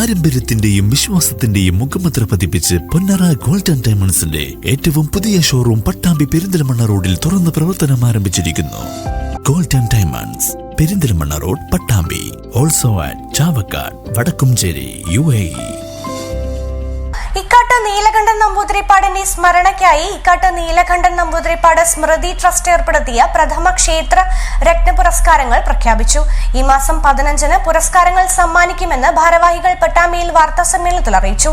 പാരമ്പര്യത്തിന്റെയും വിശ്വാസത്തിന്റെയും മുഖമുദ്ര പതിപ്പിച്ച് പൊന്നറ ഗോൾഡൻ ഡയമണ്ട്സിന്റെ ഏറ്റവും പുതിയ ഷോറൂം പട്ടാമ്പി പെരിന്തൽമണ്ണ റോഡിൽ തുറന്ന് പ്രവർത്തനം ആരംഭിച്ചിരിക്കുന്നു. Gold and diamonds Perinthalmanna road Pattambi. Also at Chavakkad Vadakkencherry U A Ikkattu Neelakandan നമ്പൂതിരിപ്പാടിന്റെ സ്മരണയ്ക്കായി ഇക്കാട്ട് നീലകണ്ഠൻ നമ്പൂതിരിപ്പാട് സ്മൃതി ട്രസ്റ്റ് ഏർപ്പെടുത്തിയ പ്രഥമ ക്ഷേത്ര രത്ന പുരസ്കാരങ്ങൾ പ്രഖ്യാപിച്ചു. ഈ മാസം പതിനഞ്ചിന് പുരസ്കാരങ്ങൾ സമ്മാനിക്കുമെന്ന് ഭാരവാഹികൾ പട്ടാമിയിൽ വാർത്താ സമ്മേളനത്തിൽ അറിയിച്ചു.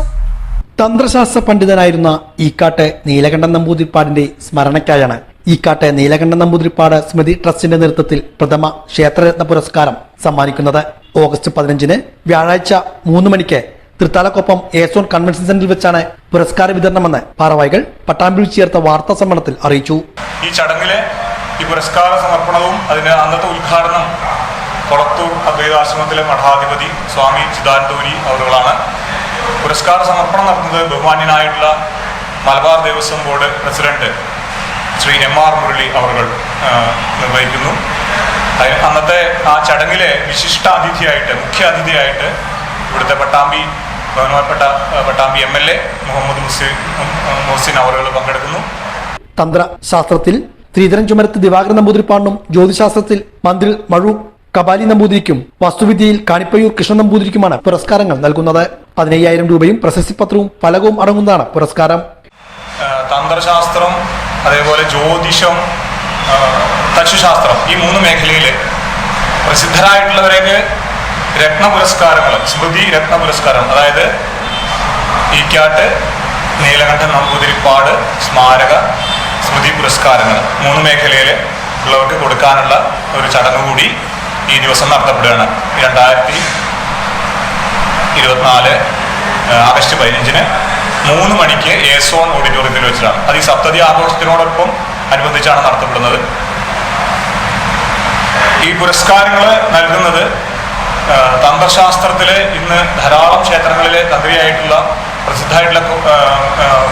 തന്ത്രശാസ്ത്ര പണ്ഡിതനായിരുന്ന ഇക്കാട്ട് നീലകണ്ഠൻ നമ്പൂതിരിപ്പാടിന്റെ സ്മരണയ്ക്കായാണ് ഈക്കാട്ട് നീലകണ്ഠൻ നമ്പൂതിരിപ്പാട് സ്മൃതി ട്രസ്റ്റിന്റെ നേതൃത്വത്തിൽ പ്രഥമ ക്ഷേത്രരത്ന പുരസ്കാരം സമ്മാനിക്കുന്നത്. ഓഗസ്റ്റ് പതിനഞ്ചിന് വ്യാഴാഴ്ച മൂന്ന് മണിക്ക് തൃത്താലക്കൊപ്പം ഏസോൺ കൺവെൻഷൻ സെന്ററിൽ വെച്ചാണ് പുരസ്കാര വിതരണമെന്ന് ഭാരവാഹികൾ പട്ടാമ്പിൽ ചേർത്ത വാർത്താ സമ്മേളനത്തിൽ അറിയിച്ചു. ഈ ചടങ്ങിലെ ഈ പുരസ്കാര സമർപ്പണവും അതിന്റെ അന്നത്തെ ഉദ്ഘാടനം കൊളത്തൂർ അദ്വൈതാശ്രമത്തിലെ മഠാധിപതി സ്വാമി ചിദാനന്ദപുരി അവരുകളാണ് പുരസ്കാര സമർപ്പണം നടത്തുന്നത് ബഹുമാന്യനായിട്ടുള്ള Malabar Devaswom board president Shri M R Murali അവർ നിർവഹിക്കുന്നു. അന്നത്തെ ആ ചടങ്ങിലെ വിശിഷ്ട അതിഥിയായിട്ട് മുഖ്യ അതിഥിയായിട്ട് ഇവിടുത്തെ പട്ടാമ്പി ബഹുമാനപ്പെട്ട Pattambi M L A Muhammad മുസ്ലിം മുഹസിൻ അവറുകൾ പങ്കെടുക്കുന്നു. തന്ത്രശാസ്ത്രത്തിൽ ശ്രീധരൻ ചുമരത്ത് ദിവാകരൻ നമ്പൂതിരിപ്പാടിനും ജ്യോതിശാസ്ത്രത്തിൽ മന്ത്രി മഴു കപാലി നമ്പൂതിരിക്കും വസ്തുവിദ്യയിൽ കാണിപ്പയ്യൂർ കൃഷ്ണൻ നമ്പൂതിരിക്കുമാണ് പുരസ്കാരങ്ങൾ നൽകുന്നത്. പതിനയ്യായിരം രൂപയും പ്രശസ്തി പത്രവും ഫലകവും അടങ്ങുന്നതാണ് പുരസ്കാരം. തന്ത്രശാസ്ത്രം അതേപോലെ ജ്യോതിഷം തച്ചുശാസ്ത്രം ഈ മൂന്ന് മേഖലയിലെ പ്രസിദ്ധരായിട്ടുള്ളവരേക്ക് രത്ന പുരസ്കാരങ്ങൾ സ്മൃതി രത്ന പുരസ്കാരം അതായത് ഈക്കാട്ട് നീലകണ്ഠൻ നമ്പൂതിരിപ്പാട് സ്മാരക സ്മൃതി പുരസ്കാരങ്ങൾ മൂന്ന് മേഖലയിൽ ഉള്ളവർക്ക് കൊടുക്കാനുള്ള ഒരു ചടങ്ങ് കൂടി ഈ ദിവസം നടത്തപ്പെടുകയാണ്. രണ്ടായിരത്തി ഇരുപത്തിനാല് ആഗസ്റ്റ് പതിനഞ്ചിന് മൂന്ന് മണിക്ക് ഏസോൺ ഓഡിറ്റോറിയത്തിൽ വെച്ചിട്ടാണ്. അത് ഈ സപ്തതി ആഘോഷത്തിനോടൊപ്പം അനുബന്ധിച്ചാണ് നടത്തപ്പെടുന്നത്. ഈ പുരസ്കാരങ്ങൾ നൽകുന്നത് തന്ത്രശാസ്ത്രത്തിലെ ഇന്ന് ധാരാളം ക്ഷേത്രങ്ങളിലെ തന്ത്രിയായിട്ടുള്ള പ്രസിദ്ധമായിട്ടുള്ള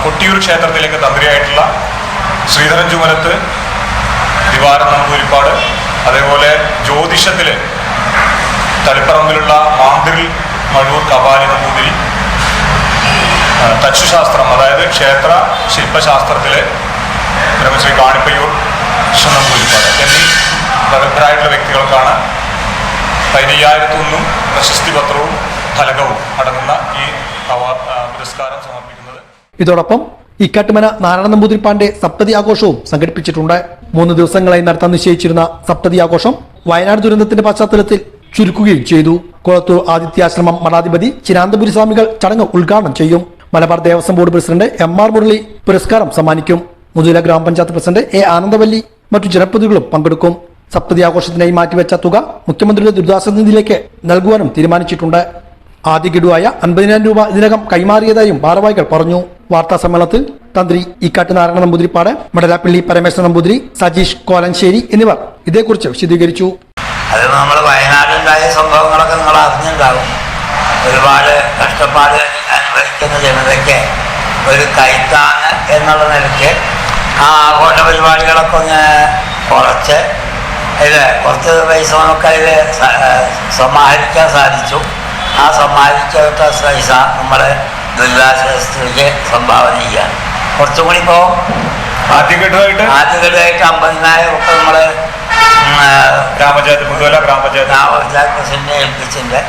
കൊട്ടിയൂർ ക്ഷേത്രത്തിലേക്ക് തന്ത്രിയായിട്ടുള്ള ശ്രീധരൻ ചുമലത്ത് ദിവാരൻ നമ്പൂരിപ്പാട് അതേപോലെ ജ്യോതിഷത്തിലെ തളിപ്പറമ്പിലുള്ള മാന്തിരിൽ മഴൂർ കപാലി നമ്പൂതിരി തച്ചുശാസ്ത്രം അതായത് ക്ഷേത്ര ശില്പശാസ്ത്രത്തിലെ ശ്രീ കാണിപ്പയ്യൂർ പതിനയ്യായിരത്തൊന്നും പ്രശസ്തി പത്രവും ഫലകവും അടങ്ങുന്ന ഈ പുരസ്കാരം സമർപ്പിക്കുന്നത്. ഇതോടൊപ്പം ഇക്കാട്ടുമന നാരായണ നമ്പൂതിരിപ്പാന്റെ സപ്തതി ആഘോഷവും സംഘടിപ്പിച്ചിട്ടുണ്ട്. മൂന്ന് ദിവസങ്ങളായി നടത്താൻ നിശ്ചയിച്ചിരുന്ന സപ്തതി ആഘോഷം വയനാട് ദുരന്തത്തിന്റെ പശ്ചാത്തലത്തിൽ ചുരുക്കുകയും ചെയ്തു. കുളത്തൂർ ആദിത്യാശ്രമം മഠാധിപതി ചിരാന്തപുരി സ്വാമികൾ ചടങ്ങ് ഉദ്ഘാടനം ചെയ്യും. Malabar Devaswom board president M R Murali പുരസ്കാരം സമ്മാനിക്കും. മുതുല ഗ്രാമപഞ്ചായത്ത് പ്രസിഡന്റ് എ ആനന്ദവല്ലി മറ്റു ജനപ്രതിനിധികളും പങ്കെടുക്കും. സപ്തതി ആഘോഷത്തിനായി മാറ്റിവെച്ച തുക മുഖ്യമന്ത്രിയുടെ ദുരിതാശ്വാസ നിധിയിലേക്ക് നൽകുവാനും തീരുമാനിച്ചിട്ടുണ്ട്. ആദ്യ ഗഡുവായ അൻപതിനായിരം രൂപ ഇതിനകം കൈമാറിയതായും ഭാരവാഹികൾ പറഞ്ഞു. വാർത്താ സമ്മേളനത്തിൽ തന്ത്രി ഇക്കാട്ട് നാരായണ നമ്പൂതിരിപ്പാട് മടലാപ്പിള്ളി പരമേശ്വര നമ്പൂതിരി സജീഷ് കോലഞ്ചേരി എന്നിവർ ഇതേക്കുറിച്ച് വിശദീകരിച്ചു. അത് നമ്മൾ വയനാടുണ്ടായ സംഭവങ്ങളൊക്കെ നിങ്ങൾ അറിഞ്ഞിട്ടുണ്ടാകും. ഒരുപാട് കഷ്ടപ്പാട് അനുഭവിക്കുന്ന ജനതയ്ക്ക് ഒരു കൈത്താങ് എന്നുള്ള നിലയ്ക്ക് ആ ആഘോഷ ഇത് കുറച്ച് പൈസ നമുക്ക് അതിൽ സമാഹരിക്കാൻ സാധിച്ചു. ആ സമാഹരിച്ച പൈസ നമ്മൾ ദുരിതാശ്വാസത്തിലേക്ക് സംഭാവന ചെയ്യാൻ. കുറച്ചും കൂടി ഇപ്പോൾ ആദ്യഘട്ടമായിട്ട്? ആദ്യഘട്ടമായിട്ട് അമ്പതിനായിരം ഉറപ്പ് നമ്മൾ ഗ്രാമപഞ്ചായത്ത് ഗ്രാമപഞ്ചായത്ത്. ഗ്രാമപഞ്ചായത്ത് പ്രസിഡന്റിനെ ഏൽപ്പിച്ചിട്ടുണ്ട്.